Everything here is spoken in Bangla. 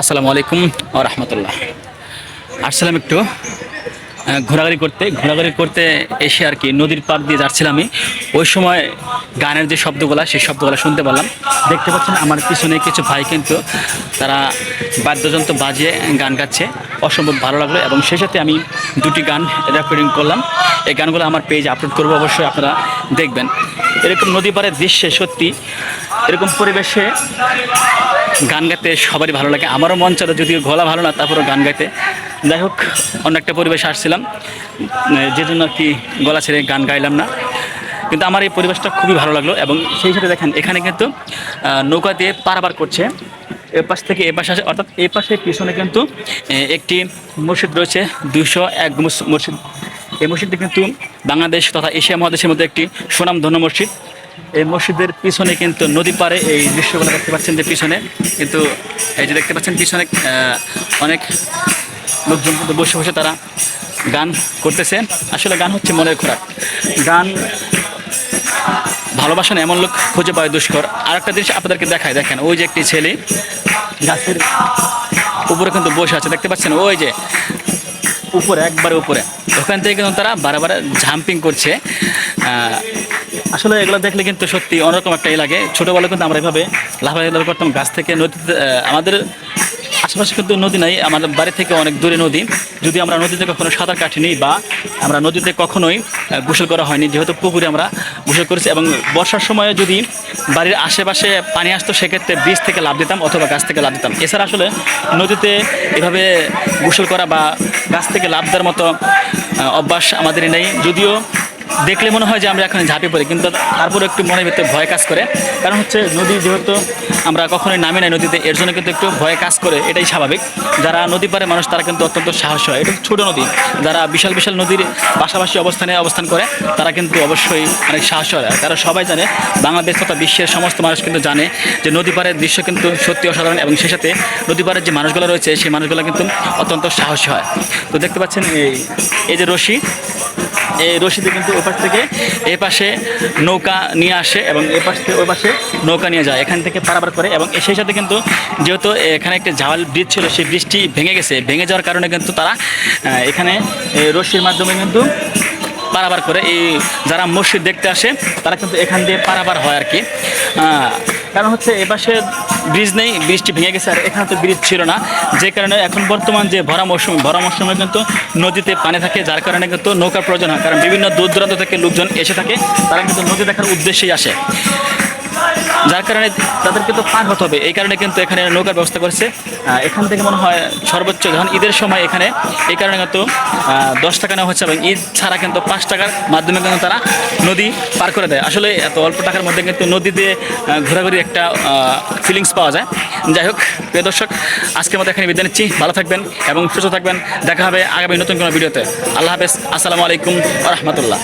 আসসালামু আলাইকুম ও রহমতুল্লাহ। আসসালাম একটু ঘোরাঘুরি করতে। ঘোরাঘুরি করতে এসে আর কি নদীর পাড় দিয়ে যাচ্ছিলাম আমি। ওই সময় গানের যে শব্দগুলো, সেই শব্দগুলো শুনতে পারলাম। দেখতে পাচ্ছেন আমার পিছনে কিছু ভাই কিন্তু তারা বাদ্যযন্ত্র বাজিয়ে গান গাচ্ছে। অসম্ভব ভালো লাগল এবং সেই সাথে আমি দুটি গান রেকর্ডিং করলাম। এই গানগুলো আমার পেজে আপলোড করব অবশ্যই আপনারা দেখবেন। এরকম নদী পাড়ের দৃশ্যে সত্যি এরকম পরিবেশে গান গাইতে সবারই ভালো লাগে। আমারও মন চালো যদিও গলা ভালো না, তারপরেও গান গাইতে। যাই হোক, অন্য একটা পরিবেশে আসছিলাম। যে জন্য আর কি গলা ছেড়ে গান গাইলাম না। কিন্তু আমার এই পরিবেশটা খুবই ভালো লাগল এবং সেই সাথে দেখেন, এখানে কিন্তু নৌকা দিয়ে পারাবার করছে। এ পাশ থেকে এ পাশে আসে, অর্থাৎ এই পাশে পিছনে কিন্তু একটি মসজিদ রয়েছে দুশো এক মসজিদ। এই মসজিদটি কিন্তু বাংলাদেশ তথা এশিয়া মহাদেশের মধ্যে একটি সুনামধন্য মসজিদ। এই মসজিদের পিছনে কিন্তু নদী পাড়ে, এই দৃশ্যগুলো দেখতে পাচ্ছেন যে পিছনে। কিন্তু এই যে দেখতে পাচ্ছেন পিছনে অনেক লোকজন কিন্তু বসে বসে তারা গান করতেছে। আসলে গান হচ্ছে মনের খোরাক। গান ভালোবাসা এমন লোক খুঁজে পায় দুষ্কর। আর একটা জিনিস আপনাদেরকে দেখায় দেখেন, ওই যে একটি ছেলে গাছের উপরে কিন্তু বসে আছে। দেখতে পাচ্ছেন, ওই যে উপরে, একবারে উপরে। ওখান থেকে কিন্তু তারা বারে বারে করছে। আসলে এগুলো দেখলে কিন্তু সত্যি অন্যরকম একটা ই লাগে। ছোটোবেলা কিন্তু আমরা এভাবে লাফালাফি করতাম, গাছ থেকে নদীতে আমাদের আশেপাশে কিন্তু নদী নাই, আমাদের বাড়ি থেকে অনেক দূরে নদী। যদি আমরা নদীতে কখনো সাঁতার কাটিনি বা আমরা নদীতে কখনোই গোসল করা হয়নি, যেহেতু পুকুরে আমরা গোসল করেছি এবং বর্ষার সময়ে যদি বাড়ির আশেপাশে পানি আসতো, সেক্ষেত্রে বীজ থেকে লাভ দিতাম অথবা গাছ থেকে লাভ দিতাম। এছাড়া আসলে নদীতে এভাবে গোসল করা বা গাছ থেকে লাভ দেওয়ার মতো অভ্যাস আমাদের নেই। যদিও দেখলে মনে হয় যে আমরা এখন ঝাঁপে পড়ি, কিন্তু তারপরে একটু মনের ভিতরে ভয় কাজ করে। কারণ হচ্ছে নদী যেহেতু আমরা কখনোই নামি নাই নদীতে, এর জন্য কিন্তু একটু ভয় কাজ করে, এটাই স্বাভাবিক। যারা নদী পারে মানুষ, তারা কিন্তু অত্যন্ত সাহস হয়। এটা ছোট নদী, যারা বিশাল বিশাল নদীর পাশাপাশি অবস্থানে অবস্থান করে, তারা কিন্তু অবশ্যই অনেক সাহস হয়। তারা সবাই জানে, বাংলাদেশ তথা বিশ্বের সমস্ত মানুষ কিন্তু জানে যে নদী পাড়ের দৃশ্য কিন্তু সত্যি অসাধারণ এবং সেই সাথে নদী পাড়ের যে মানুষগুলো রয়েছে, সেই মানুষগুলো কিন্তু অত্যন্ত সাহসী হয়। তো দেখতে পাচ্ছেন এই এই যে রশি এই রশিদে কিন্তু ওই পাশ থেকে এই পাশে নৌকা নিয়ে আসে এবং এই পাশ থেকে ওই পাশে নৌকা নিয়ে যায়। এখান থেকে পারাবার করে এবং সেই সাথে কিন্তু যেহেতু এখানে একটা ঝাল ব্রিজ ছিল, সেই ব্রিজটি ভেঙে গেছে। ভেঙে যাওয়ার কারণে কিন্তু তারা এখানে রশির মাধ্যমে কিন্তু পারাবার করে। এই যারা মসজিদ দেখতে আসে, তারা কিন্তু এখান দিয়ে পারাবার হয় আর কি। কারণ হচ্ছে এপাশে পাশে ব্রিজ নেই, ব্রিজটি ভেঙে গেছে আর এখানে তো ব্রিজ ছিল না। যে কারণে এখন বর্তমান যে ভরা মৌসুম, ভরা মৌসুমে কিন্তু নদীতে পানি থাকে, যার কারণে কিন্তু নৌকার প্রয়োজন হয়। কারণ বিভিন্ন দূর দূরান্ত থেকে লোকজন এসে থাকে, তারা কিন্তু নদী দেখার উদ্দেশ্যেই আসে। যার কারণে তাদেরকে তো পার হতে হবে। এই কারণে কিন্তু এখানে নৌকার ব্যবস্থা করেছে। এখান থেকে মনে হয় সর্বোচ্চ যখন ঈদের সময় এখানে, এই কারণে কিন্তু দশ টাকা নেওয়া হচ্ছে এবং ঈদ ছাড়া কিন্তু পাঁচ টাকার মাধ্যমে কিন্তু তারা নদী পার করে দেয়। আসলে এত অল্প টাকার মধ্যে কিন্তু নদীতে ঘোরাঘুরি একটা ফিলিংস পাওয়া যায়। যাই হোক, প্রিয় দর্শক, আজকের মতো এখানে বিদায় নিচ্ছি। ভালো থাকবেন এবং সুস্থ থাকবেন। দেখা হবে আগামী নতুন কোনো ভিডিওতে। আল্লাহ হাফেজ। আসসালামু আলাইকুম রহমতুল্লাহ।